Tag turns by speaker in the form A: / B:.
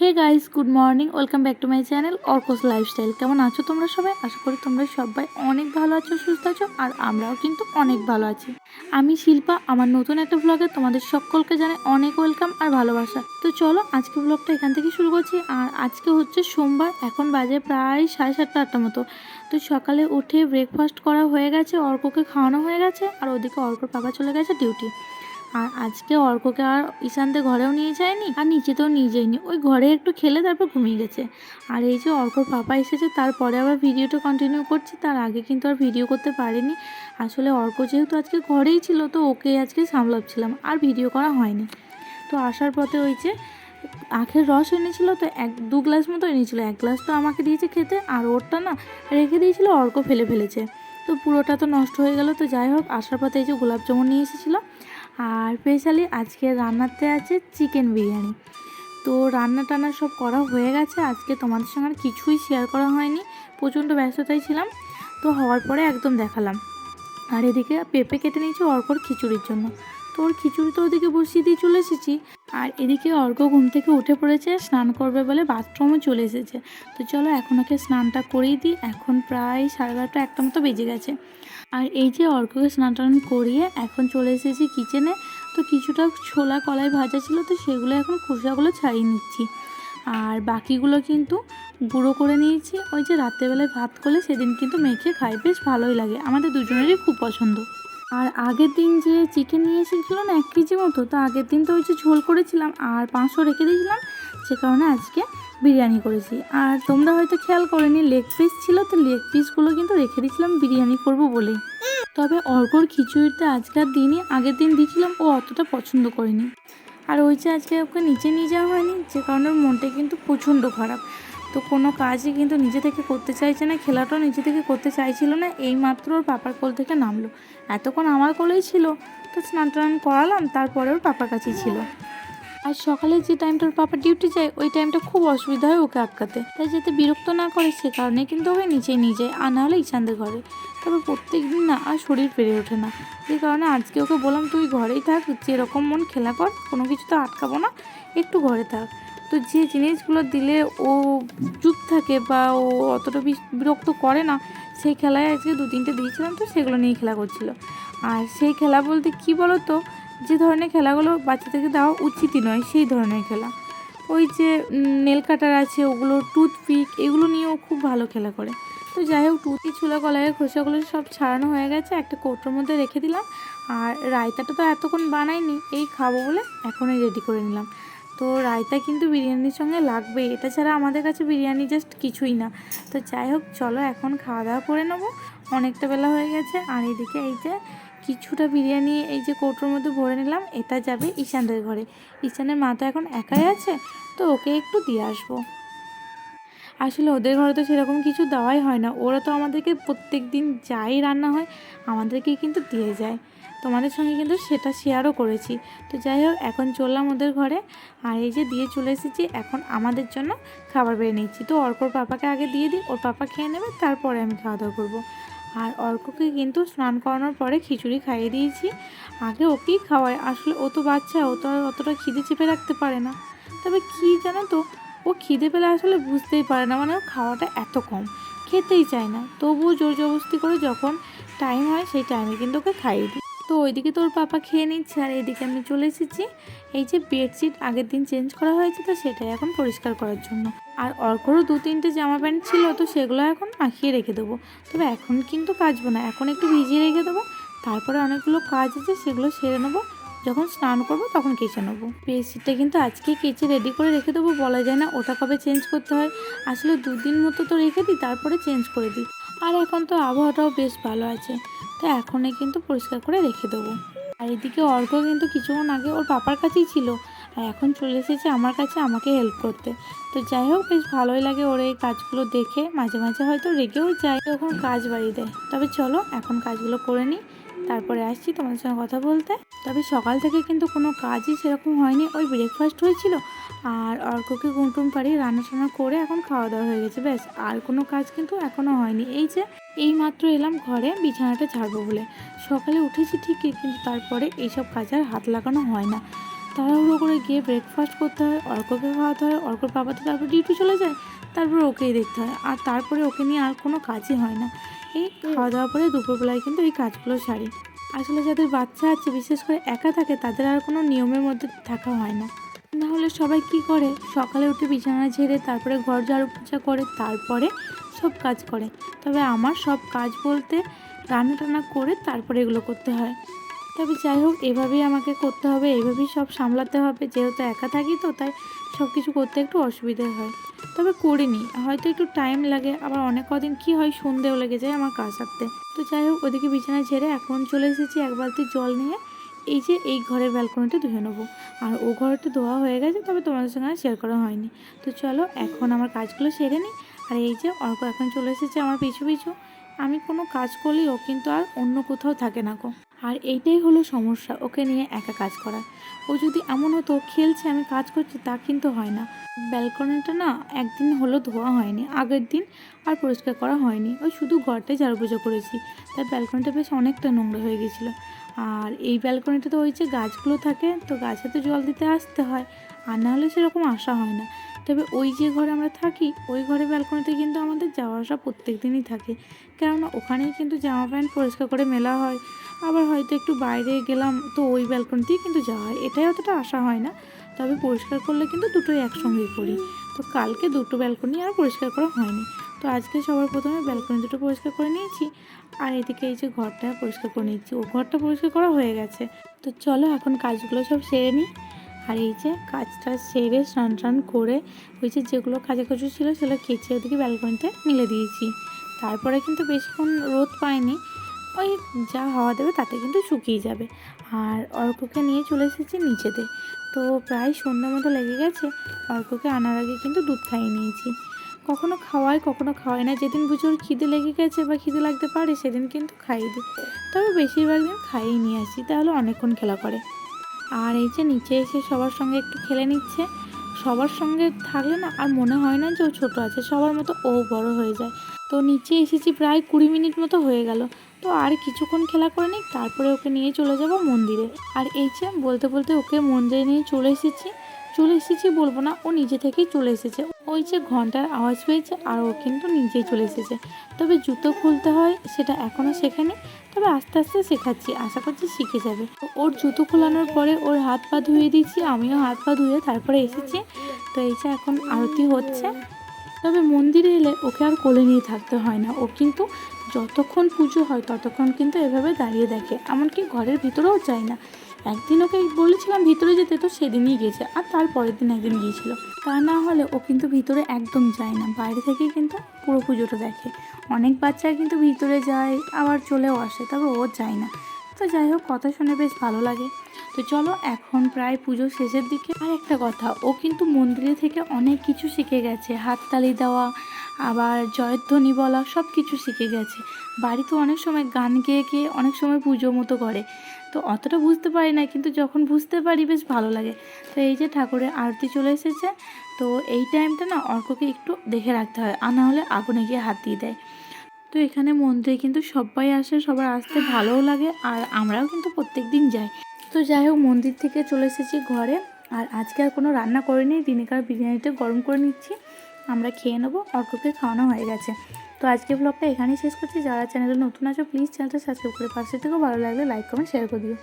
A: Guys good morning welcome back to my channel Arko's lifestyle কেমন আছো তোমরা সবাই? আশা করি তোমরা সবাই অনেক ভালো আছো, সুস্থ আছো, আর আমরাও কিন্তু অনেক ভালো আছি। আমি শিল্পা, আমার নতুন একটা ব্লগে তোমাদের সকলকে জানাই অনেক ওয়েলকাম আর ভালোবাসা। তো চলো, আজকে ব্লগটা এখান থেকে শুরু করছি। আর আজকে হচ্ছে সোমবার, এখন বাজে প্রায় সাড়ে সাতটা আটটা মতো। তো সকালে উঠে ব্রেকফাস্ট করা হয়ে গেছে, অর্ককে খাওয়ানো হয়ে গেছে, আর ওদিকে অর্কর বাবা চলে গেছে ডিউটি আর আজকে অর্ককে আর ঈশানতে ঘরেও নিয়ে যায়নি, আর নিচেতেও নিয়ে যায়নি। ওই ঘরে একটু খেলে তারপর ঘুমিয়ে গেছে। আর এই যে অর্কর পাপা এসেছে, তারপরে আবার ভিডিওটা কন্টিনিউ করছি, তার আগে কিন্তু আর ভিডিও করতে পারিনি। আসলে অর্ক যেহেতু আজকে ঘরেই ছিল, তো ওকে আজকে সামলাচ্ছিলাম, আর ভিডিও করা হয়নি। তো আসার পথে ওই যে আখের রস এনেছিল, তো এক, দু গ্লাস মতো এনেছিল। এক গ্লাস তো আমাকে দিয়েছে খেতে, আর ওরটা না রেখে দিয়েছিল, অর্ক ফেলে ফেলেছে। তো পুরোটা তো নষ্ট হয়ে গেল, তো যাই হোক, আসার পথে এই যে গোলাপ জামুন নিয়ে এসেছিল। আর স্পেশালি আজকে রান্নাতে আছে চিকেন বিরিয়ানি। তো রান্না টান্না সব করা হয়ে গেছে। আজকে তোমাদের সঙ্গে আর কিছুই শেয়ার করা হয়নি। প্রচণ্ড ব্যস্ততায় ছিলাম। তো হওয়ার পরে একদম দেখালাম। আর এদিকে পেঁপে কেটে নিয়েছি অর্কর খিচুড়ির জন্য। তো ওর খিচুড়ি তো ওদিকে বসিয়ে দিয়ে চলে এসেছি। আর এদিকে অর্ঘ ঘুম থেকে উঠে পড়েছে, স্নান করবে বলে বাথরুমে চলে এসেছে। তো চলো এখন ওকে স্নানটা করিয়ে দিই। এখন প্রায় সাড়ে বারোটা একটা মতো বেজে গেছে। আর এই যে অর্ককে স্নান টান করিয়ে এখন চলে এসেছি কিচেনে তো কিছুটা ছোলা কলাই ভাজা ছিল, তো সেগুলো এখন খোসাগুলো ছাড়িয়ে নিচ্ছি। আর বাকিগুলো কিন্তু গুঁড়ো করে নিয়েছি। ওই যে রাত্রেবেলায় ভাত করলে সেদিন কিন্তু মেখে খাই বেশ ভালোই লাগে। আমাদের দুজনেরই খুব পছন্দ। আর আগের দিন যে চিকেন নিয়ে এসেছিল না, এক কেজি মতো, তো আগের দিন তো ওই যে ঝোল করেছিলাম, আর পাঁচশো রেখে দিয়েছিলাম। সে কারণে আজকে বিরিয়ানি করেছি। আর তোমরা হয়তো খেয়াল করেনি লেগ পিস ছিল তো লেগ পিসগুলো কিন্তু রেখে দিয়েছিলাম, বিরিয়ানি করব বলে। তবে অর্কর খিচুড়িতে আজকের দিনই, আগের দিন দিয়েছিলাম, ও অতটা পছন্দ করেনি। আর ওই যে আজকে ওকে নিচে নিয়ে যাওয়া হয়নি, যে কারণে ওর মনটা কিন্তু প্রচণ্ড খারাপ। তো কোনো কাজই কিন্তু নিজে থেকে করতে চাইছে না, খেলাটাও নিজে থেকে করতে চাইছিল না এই মাত্র ওর পাপার কোল থেকে নামলো। এতক্ষণ আমার কোলেই ছিল, তো স্নান টান করালাম, তারপরে ওর পাপার কাছেই ছিল। আর সকালে যে টাইমটা ওর পাপা ডিউটি যায়, ওই টাইমটা খুব অসুবিধা হয় ওকে আটকাতে। তাই যাতে বিরক্ত না করে, সে কারণে কিন্তু ওকে নিচেই নিয়ে যায় আর না হলে ঘরে। তবে প্রত্যেক দিন না আর শরীর পেরে ওঠে না। যে কারণে আজকে ওকে বললাম, তুই ঘরেই থাক, যেরকম মন খেলা কর, কোনো কিছু তো আটকাবো না, একটু ঘরে থাক। তো যে জিনিসগুলো দিলে ও চুপ থাকে বা ও অতটা বিরক্ত করে না, সেই খেলায় আজকে দু তিনটে দিয়েছিলাম তো, সেগুলো নিয়ে খেলা করছিল। আর সেই খেলা বলতে কি বলো তো যে ধরনের খেলাগুলো বাচ্চাদেরকে দেওয়া উচিতই নয়, সেই ধরনের খেলা। ওই যে নেল কাটার আছে, ওগুলো টুথপিক, এগুলো নিয়েও খুব ভালো খেলা করে। তো যাই হোক টুথি ছোলা কলাইয়ের খোসাগুলো সব ছাড়ানো হয়ে গেছে, একটা কৌটোর মধ্যে রেখে দিলাম। আর রায়তাটা তো এতক্ষণ বানাইনি, এই খাব বলে এখনই রেডি করে নিলাম। তো রায়তা কিন্তু বিরিয়ানির সঙ্গে লাগবে, এটা ছাড়া আমাদের কাছে বিরিয়ানি জাস্ট কিছুই না। তো যাই হোক, চলো এখন খাওয়া দাওয়া করে নেব। অনেকটা বেলা হয়ে গেছে, আর এদিকে এই যে কিছুটা বিরিয়ানি এই যে কৌটোর মধ্যে ভরে নিলাম, এটা যাবে ঈশানদের ঘরে। ঈশানের মা তো এখন একাই আছে, তো ওকে একটু দিয়ে আসব। আসলে ওদের ঘরে তো সেরকম কিছু দেওয়াই হয় না, ওরা তো আমাদেরকে প্রত্যেক দিন যাই রান্না হয় আমাদেরকেই কিন্তু দিয়ে যায়। তোমাদের সঙ্গে কিন্তু সেটা শেয়ারও করেছি। তো যাই হোক, এখন চললাম ওদের ঘরে, আর এই যে দিয়ে চলে এসেছি, এখন আমাদের জন্য খাবার বেড়ে নিচ্ছি। তো অর্কর পাপাকে আগে দিয়ে দিই, ওর পাপা খেয়ে নেবে, তারপরে আমি খাওয়া দাওয়া করব। আর অর্ককে কিন্তু স্নান করানোর পরে খিচুড়ি খাইয়ে দিয়েছি। আগে ওকেই খাওয়ায় আসলে ও তো বাচ্চা, ও তো অতটা খিদে চেপে রাখতে পারে না। তবে কি জানো তো, ও খিদে পেলে আসলে বুঝতেই পারে না মানে খাওয়াটা এত কম। খেতেই চায় না। তবুও জোর জবরদস্তি করে যখন টাইম হয়, সেই টাইমে কিন্তু ওকে খাইয়ে দিই। তো ওইদিকে তোর পাপা খেয়ে নিচ্ছে আর এইদিকে আমি চলে এসেছি। এই যে বেডশিট আগের দিন চেঞ্জ করা হয়েছে তো সেটাই এখন পরিষ্কার করার জন্য। আর অর্করও দু তিনটে জামা প্যান্ট ছিল তো সেগুলো এখন মাখিয়ে রেখে দেবো। তবে এখন কিন্তু কাচবো না, এখন একটু ভিজিয়ে রেখে দেবো। তারপরে অনেকগুলো কাজ আছে, সেগুলো সেরে নেব। যখন স্নান করব তখন কেচে নেব। বেডশিটটা কিন্তু আজকে কেচে রেডি করে রেখে দেবো, বলা যায় না ওটা কবে চেঞ্জ করতে হয়। আসলে দুদিন মতো তো রেখে দিই, তারপরে চেঞ্জ করে দিই। আর এখন তো আবহাওয়াটাও বেশ ভালো আছে। তো এখনই কিন্তু পরিষ্কার করে রেখে দেবো। আর এদিকে অর্ঘ কিন্তু কিছুক্ষণ আগে ওর পাপার কাছেই ছিল। আর এখন চলে এসেছে আমার কাছে আমাকে হেল্প করতে। তো যাই হোক, বেশ ভালোই লাগে ওর এই কাজগুলো দেখে। মাঝে মাঝে হয়তো রেগেও যায়, তখন কাজ বাড়িয়ে দেয়। তবে চলো, এখন কাজগুলো করে নিই। তারপরে আসছি তোমাদের সঙ্গে কথা বলতে। তবে সকাল থেকে কিন্তু কোনো কাজই সেরকম হয়নি। ওই ব্রেকফাস্ট হয়েছিল আর অর্ককে ঘুমটুম পাড়িয়ে রান্না টান্না করে এখন খাওয়া দাওয়া হয়ে গেছে। ব্যাস, আর কোনো কাজ কিন্তু এখনও হয়নি। এই যে, এই মাত্র এলাম ঘরে বিছানাটা ছাড়বো বলে। সকালে উঠেছি ঠিকই, কিন্তু তারপরে এইসব কাজ আর হাত লাগানো হয় না। তাড়াহুড়ো করে গিয়ে ব্রেকফাস্ট করতে হয়, অর্ককে খাওয়াতে হয়, অর্কর বাবা তো তারপর ডিউটি চলে যায়, তারপর ওকেই দেখতে হয়। আর তারপরে ওকে নিয়ে আর কোনো কাজই হয় না। এই খাওয়া দাওয়া পরে দুপুরবেলায় কিন্তু এই কাজগুলো সারি। আসলে যাদের বাচ্চা আছে বিশেষ করে একা থাকে তাদের আর কোনো নিয়মের মধ্যে থাকা হয় না। নাহলে সবাই কি করে? সকালে উঠে বিছানা ঝেড়ে তারপরে ঘর ঝাড়ু পোছা করে তারপরে সব কাজ করে। তবে আমার সব কাজ বলতে রান্না টান্না করে তারপরে এগুলো করতে হয়। তবে যাই হোক, এভাবেই আমাকে করতে হবে, এভাবেই সব সামলাতে হবে। যেহেতু একা থাকি তো, তাই সব কিছু করতে একটু অসুবিধে হয়। তবে করিনি, হয়তো একটু টাইম লাগে, আবার অনেক কদিন কি হয় সন্ধেও লেগে যায় আমার কাজ সারতে। তো যাই হোক, ওদিকে বিছানায় ছেড়ে এখন চলে এসেছি এক বালতি জল নিয়ে। এই যে এই ঘরের ব্যালকনিটা ধুয়ে নেব। আর ও ঘরটা ধোয়া হয়ে গেছে, তবে তোমাদের সঙ্গে শেয়ার করা হয়নি। তো চলো, এখন আমার কাজগুলো সেরে নিই। আর এই যে অর্ক এখন চলে এসেছে আমার পিছু পিছু। আমি কোনো কাজ করলেই ও কিন্তু আর অন্য কোথাও থাকে না গো। আর এইটাই হলো সমস্যা, ওকে নিয়ে একা কাজ করা। ও যদি এমন হতো, খেলছে, আমি কাজ করছি, তা কিন্তু হয় না। ব্যালকনিটা না, একদিন হলো ধোয়া হয়নি, আগের দিন আর পরিষ্কার করা হয়নি। ওই শুধু ঘরটাই পুজো করেছি তাই ব্যালকনিটা বেশ অনেকটা নোংরা হয়ে গেছিল। আর এই ব্যালকনিটাতে ওই যে গাছগুলো থাকে, তো গাছে তো জল দিতে আসতে হয়, আর না হলে সেরকম আসা হয় না। তবে ওই যে ঘরে আমরা থাকি, ওই ঘরে ব্যালকনিতে কিন্তু আমাদের যাওয়া আসা প্রত্যেক দিনই থাকে। কেননা ওখানেই কিন্তু জামা প্যান্ট পরিষ্কার করে মেলা হয়। আবার হয়তো একটু বাইরে গেলাম তো ওই ব্যালকনিতেই কিন্তু যাওয়া হয়। এটাই অতটা আসা হয় না। তবে পরিষ্কার করলে কিন্তু দুটোই একসঙ্গেই করি। তো কালকে দুটো ব্যালকনি আর পরিষ্কার করা হয়নি। তো আজকে সবার প্রথমে ব্যালকনি দুটো পরিষ্কার করে নিয়েছি। আর এদিকে এই যে ঘরটা পরিষ্কার করে নিয়েছি। ও ঘরটা পরিষ্কার করা হয়ে গেছে। তো চলো এখন কাজগুলো সব সেরে নিই। আর এই যে কাজটা সেরে স্নান টান করে ওই যে যেগুলো কাজে কচু ছিল সেগুলো কেচে ওদিকে ব্যালকনিতে মিলে দিয়েছি। তারপরে কিন্তু বেশিক্ষণ রোদ পায়নি। ওই যা হাওয়া দেবে তাতে কিন্তু শুকিয়ে যাবে। আর অর্ককে নিয়ে চলে এসেছি নিচেতে। তো প্রায় সন্ধ্যা মতো লেগে গেছে, অর্ককে আনার আগে কিন্তু দুধ খাইয়ে নিয়েছি। কখনো খাওয়াই কখনো খাওয়াই না। যেদিন বুঝি ওর খিদে লেগে গেছে বা খিদে লাগতে পারে, সেদিন কিন্তু খাইয়ে দিই। তবে বেশিরভাগ দিন খাইয়ে নিয়ে আসি, তাহলে অনেকক্ষণ খেলা করে। আর এই যে নিচে এসে সবার সঙ্গে একটু খেলে নিচ্ছে। সবার সঙ্গে থাকলে না আর মনে হয় না যে ও ছোটো আছে, সবার মতো ও বড় হয়ে যায়। তো নিচে এসেছি প্রায় কুড়ি মিনিট মতো হয়ে গেল। তো আর কিছুক্ষণ খেলা করে নিই তারপরে ওকে নিয়ে চলে যাব মন্দিরে। আর এই যে বলতে বলতে ওকে মন্দিরে নিয়ে চলে এসেছি। চলে এসেছি বলব না, ও নিজে থেকেই চলে এসেছে। ওই যে ঘণ্টার আওয়াজ পেয়েছে আর ও কিন্তু নিজেই চলে এসেছে। তবে জুতো খুলতে হয়, সেটা এখনও শেখেনি, তবে আস্তে আস্তে শেখাচ্ছি, আশা করছি শিখে যাবে। ওর জুতো খোলানোর পরে ওর হাত পা ধুয়ে দিয়েছি আমিও হাত পা ধুয়ে তারপরে এসেছি। তো এই যে এখন আরতি হচ্ছে। তবে মন্দিরে এলে ওকে আর কোলে নিয়ে থাকতে হয় না, ও কিন্তু যতক্ষণ পুজো হয় ততক্ষণ কিন্তু এভাবে দাঁড়িয়ে দেখে, এমনকি ঘরের ভিতরেও যায় না। একদিন ওকে বলেছিলাম ভিতরে যেতে, তো সেদিনই গেছে আর তার পরের দিন একদিন গিয়েছিল। তা না হলে ও কিন্তু ভিতরে একদম যায় না, বাইরে থেকেই কিন্তু পুরো পুজোটা দেখে। অনেক বাচ্চা কিন্তু ভিতরে যায়, আবার চলেও আসে, তবে ও যায় না। তো যাই হোক, কথা শুনে বেশ ভালো লাগে। তো চলো, এখন প্রায় পুজো শেষের দিকে। আর একটা কথা, ও কিন্তু মন্দিরে থেকে অনেক কিছু শিখে গেছে। হাততালি দেওয়া, আবার জয়ধ্বনি বলা সব কিছু শিখে গেছে। বাড়িতে অনেক সময় গান গেয়ে গিয়ে অনেক সময় পুজো মতো করে। তো অতটা বুঝতে পারি না, কিন্তু যখন বুঝতে পারি বেশ ভালো লাগে। তো এই যে ঠাকুরের আরতি চলে এসেছে, তো এই টাইমটা না অর্ককে একটু দেখে রাখতে হয়, আর না হলে আগুনে গিয়ে হাত দিয়ে দেয়। তো এখানে মন্দিরে কিন্তু সবাই আসে, সবার আসতে ভালোও লাগে, আর আমরাও কিন্তু প্রত্যেক দিন যাই। তো যাই হোক, মন্দির থেকে চলে এসেছি ঘরে, আর আজকে আর কোনো রান্না করিনি দিনেকার বিরিয়ানিটা গরম করে নিচ্ছি। আমরা খেয়ে নেব, অর্ককে খাওয়ানো হয়ে গেছে। তো আজকে ব্লগটা এখানেই শেষ করছি। যারা চ্যানেলে নতুন আছো প্লিজ চ্যানেলটা সাবস্ক্রাইব করে পাশে থেকেও ভালো লাগলে লাইক কমেন্ট শেয়ার করে দিও।